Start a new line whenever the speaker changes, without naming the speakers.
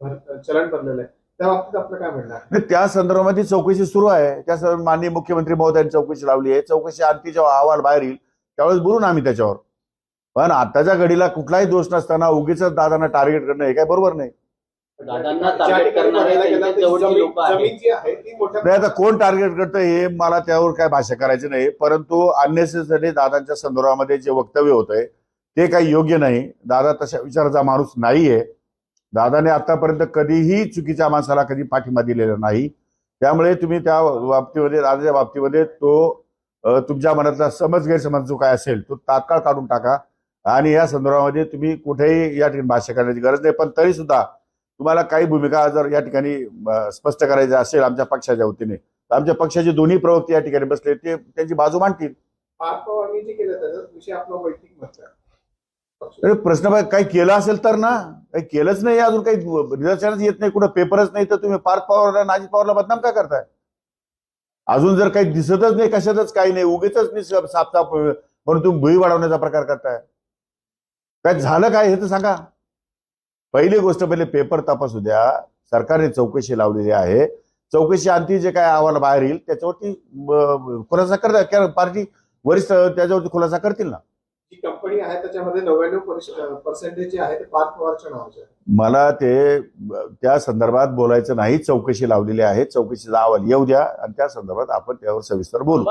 भर- चलन भरलेलं आहे. त्या बाबतीत आपलं काय म्हणणं आहे?
आणि त्या संदर्भामध्ये चौकशी सुरू आहे. त्या संदर्भात माननीय मुख्यमंत्री महोदयांनी चौकशी लावली आहे. चौकशी आणखी जेव्हा अहवाल बाहेर येईल त्यावेळेस बोलू ना आम्ही त्याच्यावर. पण आताच्या घडीला कुठलाही दोष नसताना उगीच दादांना टार्गेट करणं हे काय बरोबर नाही.
दादांना
ज्या
target
ठिकाणी
करणारे
बघायला गेलं
त्यांच्या
तर
जवळची
जमीन-
लोकं आहेत.
जमीन जी आहे ती मोठ्या
नाही आता कोण टार्गेट करतं हे मला त्यावर काय भाष्य करायचं नाही. परंतु अननेसेसरी दादांच्या संदर्भामध्ये जे वक्तव्य होत आहे ते काही योग्य नाही. दादा तशा विचाराचा माणूस नाहीये. दादाने आतापर्यंत कधीही चुकीच्या माणसाला कधी पाठिंबा दिलेला नाही. त्यामुळे तुम्ही त्या बाबतीमध्ये दादाच्या बाबतीमध्ये तो तुमच्या मनातला समज गैरसमज जो काय असेल तो तात्काळ काढून टाका. आणि या संदर्भामध्ये तुम्ही कुठेही या ठिकाणी भाष्य करण्याची गरज नाही पण तरी सुद्धा तुम्हाला काही भूमिका जर या ठिकाणी स्पष्ट करायची असेल आमच्या पक्षाच्या वतीने तर आमच्या पक्षाचे दोन्ही प्रवक्ते या ठिकाणी बसले ते त्यांची बाजू मांडतील. प्रश्न काही केलं असेल तर ना काही केलंच नाही अजून काही निदर्शनच येत नाही कुठं पेपरच नाही तर तुम्ही पार्थ पवारला नाजिद पवारला बदनाम का करताय? अजून जर काही दिसतच नाही कशातच काही नाही उगीच सापसाप म्हणून तुम्ही भुई वाढवण्याचा प्रकार करताय. काय झालं काय हे तर सांगा. पहिली गोष्ट पहिले पेपर तपासू द्या. सरकारने चौकशी लावलेली आहे. चौकशी आणखी जे काय अहवाल बाहेर येईल त्याच्यावरती खुलासा करता पार्टी वरिष्ठ त्याच्यावरती खुलासा करतील ना?
कंपनी आहे त्याच्यामध्ये नव्याण्णव पर्सेंटेज जे आहे ते पार्थ पवारच्या नावाचे आहे.
मला ते त्या संदर्भात बोलायचं नाही चौकशी लावलेली आहे चौकशीचा अहवाल येऊ द्या आणि त्या संदर्भात आपण त्यावर सविस्तर बोलू.